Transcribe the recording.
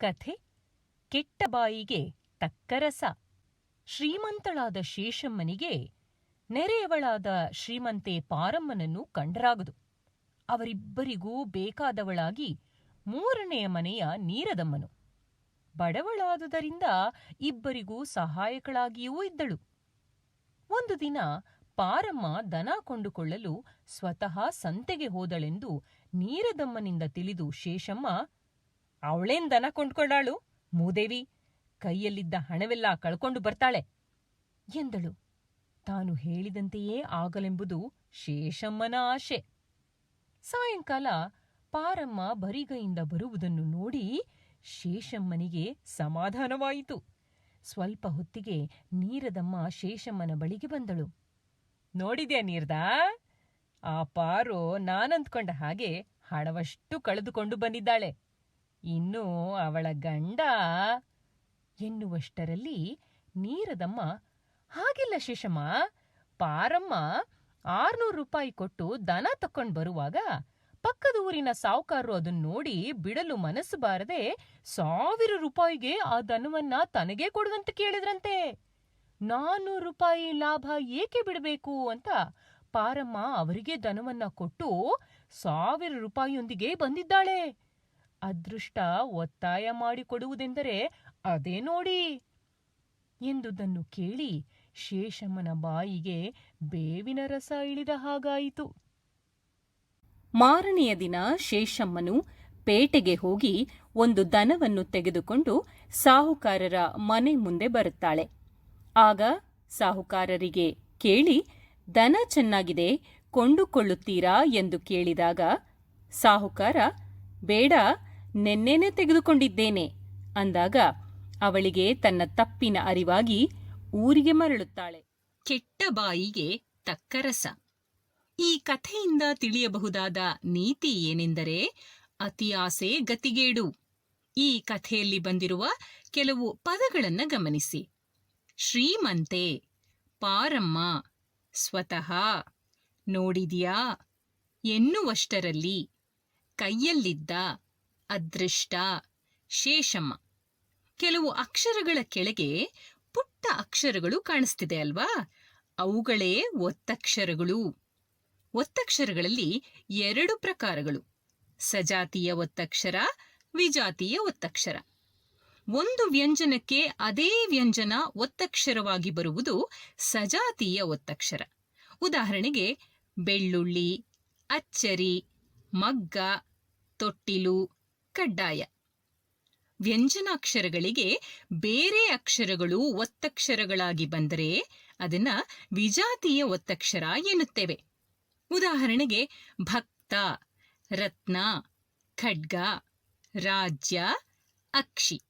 ಕಥೆ ಕೆಟ್ಟ ಬಾಯಿಗೆ ತಕ್ಕರಸ ಶ್ರೀಮಂತಳಾದ ಶೇಷಮ್ಮನಿಗೆ ನೆರೆಯವಳಾದ ಶ್ರೀಮಂತೆ ಪಾರಮ್ಮನನ್ನು ಕಂಡರಾಗದು. ಅವರಿಬ್ಬರಿಗೂ ಬೇಕಾದವಳಾಗಿ ಮೂರನೆಯ ಮನೆಯ ನೀರದಮ್ಮನು. ಬಡವಳಾದುದರಿಂದ ಇಬ್ಬರಿಗೂ ಸಹಾಯಕಳಾಗಿಯೂ ಇದ್ದಳು. ಒಂದು ದಿನ ಪಾರಮ್ಮ ದನ ಕೊಂಡುಕೊಳ್ಳಲು ಸ್ವತಃ ಸಂತೆಗೆ ಹೋದಳೆಂದು ನೀರದಮ್ಮನಿಂದ ತಿಳಿದು ಶೇಷಮ್ಮ ಅವಳೇನ್ ದನ ಕೊಂಡ್ಕೊಂಡಾಳು ಮೂದೇವಿ, ಕೈಯಲ್ಲಿದ್ದ ಹಣವೆಲ್ಲ ಕಳ್ಕೊಂಡು ಬರ್ತಾಳೆ. ಎಂದಳು. ತಾನು ಹೇಳಿದಂತೆಯೇ ಆಗಲೆಂಬುದು ಶೇಷಮ್ಮನ ಆಶೆ. ಸಾಯಂಕಾಲ ಪಾರಮ್ಮ ಬರಿಗೈಯಿಂದ ಬರುವುದನ್ನು ನೋಡಿ ಶೇಷಮ್ಮನಿಗೆ ಸಮಾಧಾನವಾಯಿತು. ಸ್ವಲ್ಪ ಹೊತ್ತಿಗೆ ನೀರದಮ್ಮ ಶೇಷಮ್ಮನ ಬಳಿಗೆ ಬಂದಳು. ನೋಡಿದ್ಯಾ ನೀರ್ದ? ಆ ಪಾರೋ ನಾನಂದ್ಕೊಂಡ ಹಾಗೆ ಹಣವಷ್ಟು ಕಳೆದುಕೊಂಡು ಬಂದಿದ್ದಾಳೆ. ಇನ್ನು ಅವಳ ಗಂಡ ಎನ್ನುವಷ್ಟರಲ್ಲಿ ನೀರದಮ್ಮ, ಹಾಗಿಲ್ಲ ಶೇಷಮ್ಮ, ಪಾರಮ್ಮ ಆರ್ನೂರು ರೂಪಾಯಿ ಕೊಟ್ಟು ದನ ತಕ್ಕೊಂಡ್ ಬರುವಾಗ ಪಕ್ಕದ ಊರಿನ ಸಾವುಕಾರರು ಅದನ್ನ ನೋಡಿ ಬಿಡಲು ಮನಸ್ಸು ಬಾರದೆ ಸಾವಿರ ರೂಪಾಯಿಗೆ ಆ ದನವನ್ನ ತನಗೇ ಕೊಡುವಂತ ಕೇಳಿದ್ರಂತೆ. ನಾನ್ನೂರು ರೂಪಾಯಿ ಲಾಭ ಏಕೆ ಬಿಡಬೇಕು ಅಂತ ಪಾರಮ್ಮ ಅವರಿಗೆ ದನವನ್ನ ಕೊಟ್ಟು ಸಾವಿರ ರೂಪಾಯಿಯೊಂದಿಗೆ ಬಂದಿದ್ದಾಳೆ. ಅದೃಷ್ಟ ಒತ್ತಾಯ ಮಾಡಿಕೊಡುವುದೆಂದರೆ ಅದೇ ನೋಡಿ ಎಂದುದನ್ನು ಕೇಳಿ ಶೇಷಮ್ಮನ ಬಾಯಿಗೆ ಬೇವಿನ ರಸ ಇಳಿದ ಹಾಗಾಯಿತು. ಮಾರನೆಯ ದಿನ ಶೇಷಮ್ಮನು ಪೇಟೆಗೆ ಹೋಗಿ ಒಂದು ದನವನ್ನು ತೆಗೆದುಕೊಂಡು ಸಾಹುಕಾರರ ಮನೆ ಮುಂದೆ ಬರುತ್ತಾಳೆ. ಆಗ ಸಾಹುಕಾರರಿಗೆ ಕೇಳಿ, ದನ ಚೆನ್ನಾಗಿದೆ, ಕೊಂಡುಕೊಳ್ಳುತ್ತೀರಾ? ಎಂದು ಕೇಳಿದಾಗ ಸಾಹುಕಾರ, ಬೇಡ ನೆನ್ನೆನೆ ತೆಗೆದುಕೊಂಡಿದ್ದೇನೆ. ಅಂದಾಗ ಅವಳಿಗೆ ತನ್ನ ತಪ್ಪಿನ ಅರಿವಾಗಿ ಊರಿಗೆ ಮರಳುತ್ತಾಳೆ. ಕೆಟ್ಟ ಬಾಯಿಗೆ ತಕ್ಕ ರಸ ಈ ಕಥೆಯಿಂದ ತಿಳಿಯಬಹುದಾದ ನೀತಿ ಏನೆಂದರೆ ಅತಿಯಾಸೆ ಗತಿಗೇಡು. ಈ ಕಥೆಯಲ್ಲಿ ಬಂದಿರುವ ಕೆಲವು ಪದಗಳನ್ನು ಗಮನಿಸಿ. ಶ್ರೀಮಂತೆ, ಪಾರಮ್ಮ, ಸ್ವತಃ, ನೋಡಿದ್ಯಾ, ಎನ್ನುವಷ್ಟರಲ್ಲಿ, ಕೈಯಲ್ಲಿದ್ದ ಅದೃಷ್ಟ, ಶೇಷಮ್ಮ. ಕೆಲವು ಅಕ್ಷರಗಳ ಕೆಳಗೆ ಪುಟ್ಟ ಅಕ್ಷರಗಳು ಕಾಣಿಸ್ತಿದೆ ಅಲ್ವಾ? ಅವುಗಳೇ ಒತ್ತಕ್ಷರಗಳು. ಒತ್ತಕ್ಷರಗಳಲ್ಲಿ ಎರಡು ಪ್ರಕಾರಗಳು. ಸಜಾತಿಯ ಒತ್ತಕ್ಷರ, ವಿಜಾತಿಯ ಒತ್ತಕ್ಷರ. ಒಂದು ವ್ಯಂಜನಕ್ಕೆ ಅದೇ ವ್ಯಂಜನ ಒತ್ತಕ್ಷರವಾಗಿ ಬರುವುದು ಸಜಾತಿಯ ಒತ್ತಕ್ಷರ. ಉದಾಹರಣೆಗೆ, ಬೆಳ್ಳುಳ್ಳಿ, ಅಚ್ಚರಿ, ಮಗ್ಗ, ತೊಟ್ಟಿಲು ಕಡ್ಡಾಯ. ವ್ಯಂಜನಾಕ್ಷರಗಳಿಗೆ ಬೇರೆ ಅಕ್ಷರಗಳು ಒತ್ತಕ್ಷರಗಳಾಗಿ ಬಂದರೆ ಅದನ್ನ ವಿಜಾತಿಯ ಒತ್ತಕ್ಷರ ಎನ್ನುತ್ತೇವೆ. ಉದಾಹರಣೆಗೆ ಭಕ್ತ, ರತ್ನ, ಖಡ್ಗ, ರಾಜ್ಯ, ಅಕ್ಷಿ.